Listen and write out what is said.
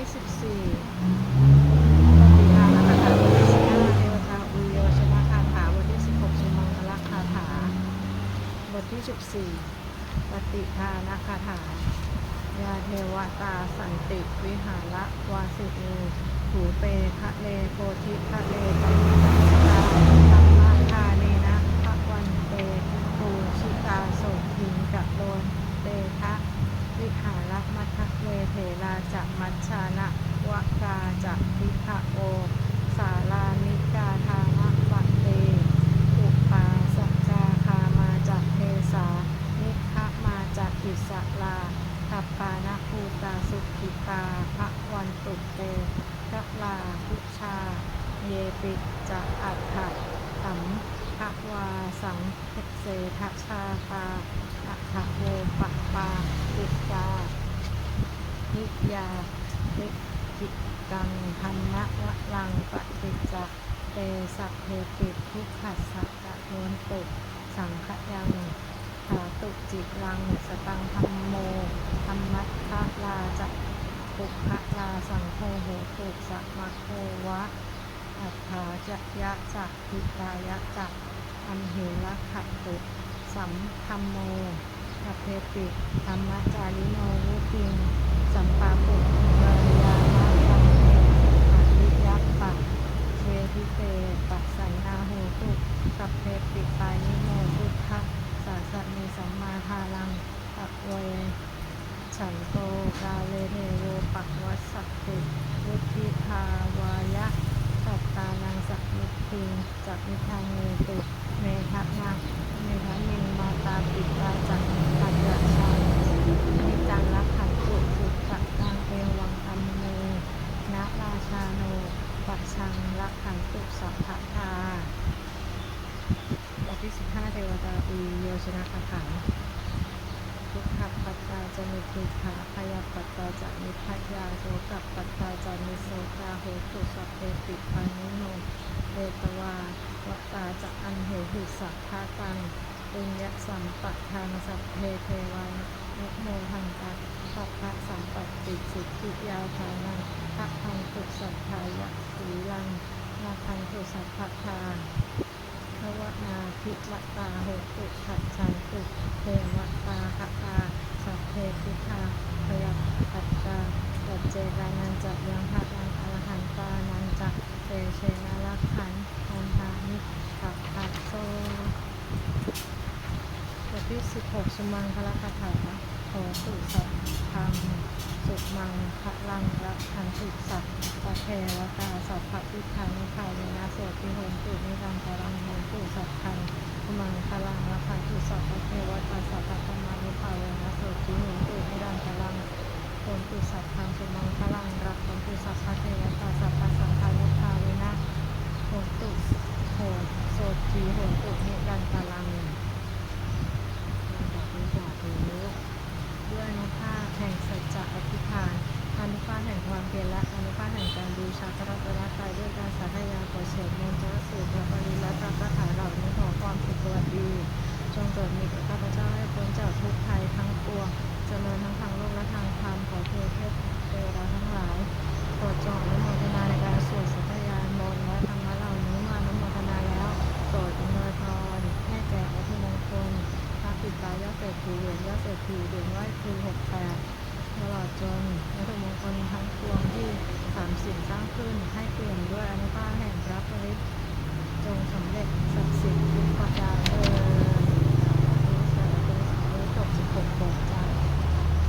ที่14ปฏิภาณคาถาบทที่15เทวตาอุโยชนะคาถาบทที่16สุมังคละคาถาบทที่14ปฏิภาณคาถายาเทวตาสันติวิหารวาสิเอถูเปคะเลโพธิคะเลปริตัสตาธรรมาคาเนนะภะวันเตภูชิตาโสทิงกะโลนเตทะวิหาระมัทะเลเถราจะมั ชานะวกาจะทิภะโอ สาลานิกาทานะปัเตอุปาสัจาคามาจากเทสา นิคะมาจากอิสลาทัปปานะภูตาสุขิตาพระวันตุเตกะลาพุชา เยปิจะอัฏฐะสัมภวาสังเสทชาตาอัฏฐโวปปาติกา นิยาวิกิกังธรรมะวะลังปฏิจจเตสัพเพปิทุกขัสสะกะโนนตุสังขยังขาตุจิรังสตังธรรมโมธรรมัทธลาจะปุคลาสังโฆโหตุสัมมโควะอัฏฐาจะยะจะพิตายะจะอัมเหระขะตุสัมธรรมโม ทเพปิธรรมจาริโนวุติงสัมปาปุวายามาตังเมอริยัปปะเวทิเตปัสสันนาโหตุสัพเพปิปานิโนพุทธสาสเนสัมมาทาลังตะเวฉันโตกาเลเทโวปักวัสสัตติวุธิภาวายะสัตตานังสักมิทิงจักมิทางเนตุเมทะนาเมทะนิงมาตาปิตาจัก นิจังรักขันตุสุตะตังเอวังอัมโมนะราชาโนปัจชังรักขันตุสัพพะทาบทที่15เทวตาอุโยชนะคาถาทุกขปัตตาจะมีทุกขาพยาปัตตาจะมีพยาโสกับปัตตาจะมีโสกาโหตุสัพเพติปานิโนเอตวาวตาจะอันเหหิสัพพาตังปุญญสัมปทานสัพเพเทวา นุโมหังตาสัพพะสัมปติสิทธิยาทานังพระทังตุสัพพายะสีลังนาทังตุสัพพทาภวนาภิวตาโหตุขัดฉันตุเทวตาหตาสัพเพพุทาพยาปัตตาปัจเจกานันจะยังพัทังอรหันตานันจะเตเชนะลักขันทันทานิปัปปัสโซบทที่16สมังคลคาถา ขอสุสัพพังสุมังคลังรักทันสุสัตปะเทวตาสัพพะพิธานิพาเวนะโสติโหนตุนิรันตรังโหนตุสัพพังสุมังพลังรักทันสุส Baju.